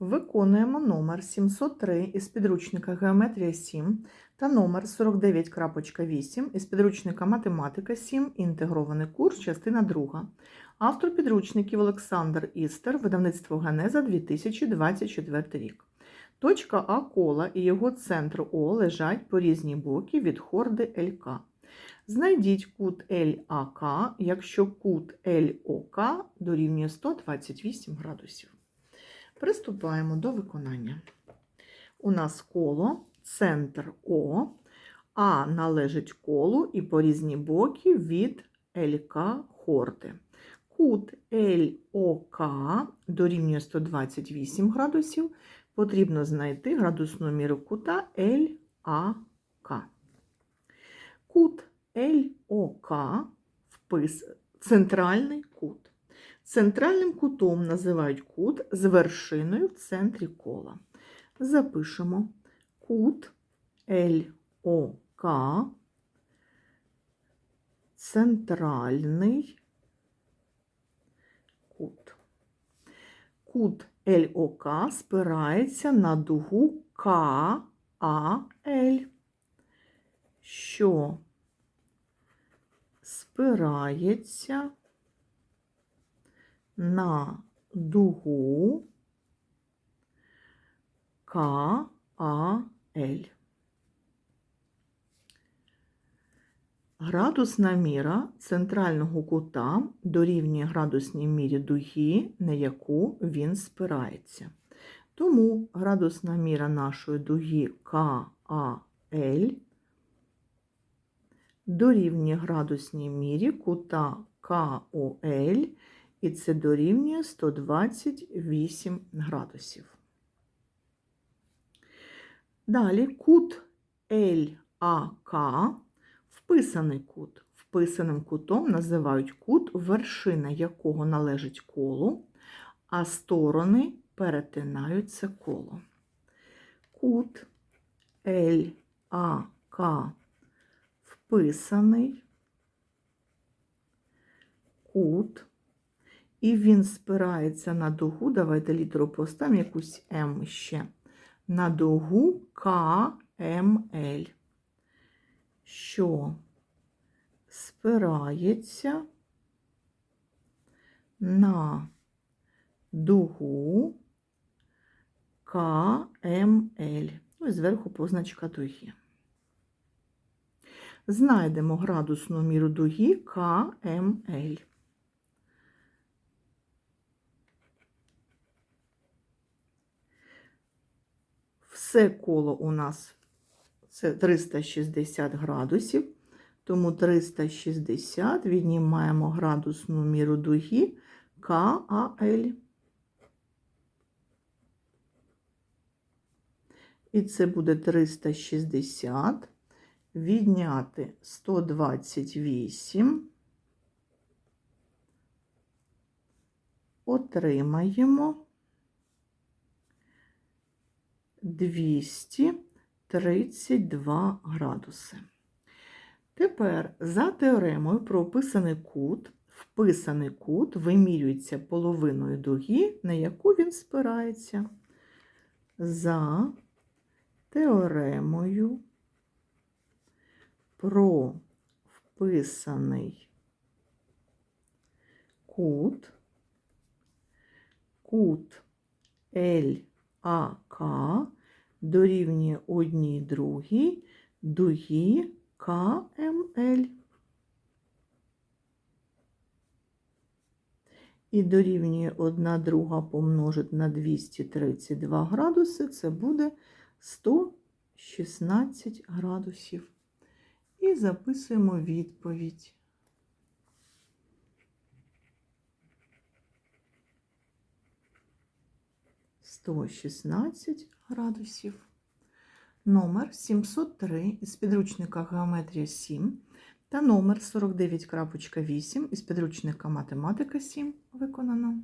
Виконуємо номер 703 із підручника Геометрія 7 та номер 49.8 із підручника Математика 7, інтегрований курс, частина 2. Автор підручників Олександр Істер, видавництво Генеза 2024 рік. Точка А кола і його центр О лежать по різні боки від хорди ЛК. Знайдіть кут ЛАК, якщо кут ЛОК дорівнює 128 градусів. Приступаємо до виконання. У нас коло, центр О, А належить колу і по різні боки від ЛК хорди. Кут ЛОК дорівнює 128 градусів. Потрібно знайти градусну міру кута ЛАК. Кут ЛОК впис... центральний кут. Центральним кутом називають кут з вершиною в центрі кола. Запишемо кут ЛОК, центральний кут. Кут ЛОК спирається на дугу КАЛ, що спирається на дугу КАЛ. Градусна міра центрального кута дорівнює градусній мірі дуги, на яку він спирається. Тому градусна міра нашої дуги КАЛ дорівнює градусній мірі кута КОЛ, і це дорівнює 128 градусів. Далі кут ЛАК вписаний кут. Вписаним кутом називають кут, вершина якого належить колу, а сторони перетинають це коло. Кут ЛАК вписаний кут, і він спирається на дугу, давайте літеру поставимо якусь М ще, на дугу КМЛ, що спирається на дугу КМЛ. Ну і зверху позначка дуги. Знайдемо градусну міру дуги КМЛ. Все коло у нас це 360 градусів, тому 360 віднімаємо градусну міру дуги КАЛ. І це буде 360 відняти 128, отримаємо 232 градуси. Тепер за теоремою про описаний кут, вписаний кут вимірюється половиною дуги, на яку він спирається. За теоремою про вписаний кут, кут ЛАК дорівнює одній другій дуги КМЛ. І дорівнює 1 друга помножити на 232 градуси, це буде 116 градусів. І записуємо відповідь. Сто шістнадцять градусів. Номер 703 із підручника Геометрія 7 та номер 49.8 із підручника Математика 7 виконано.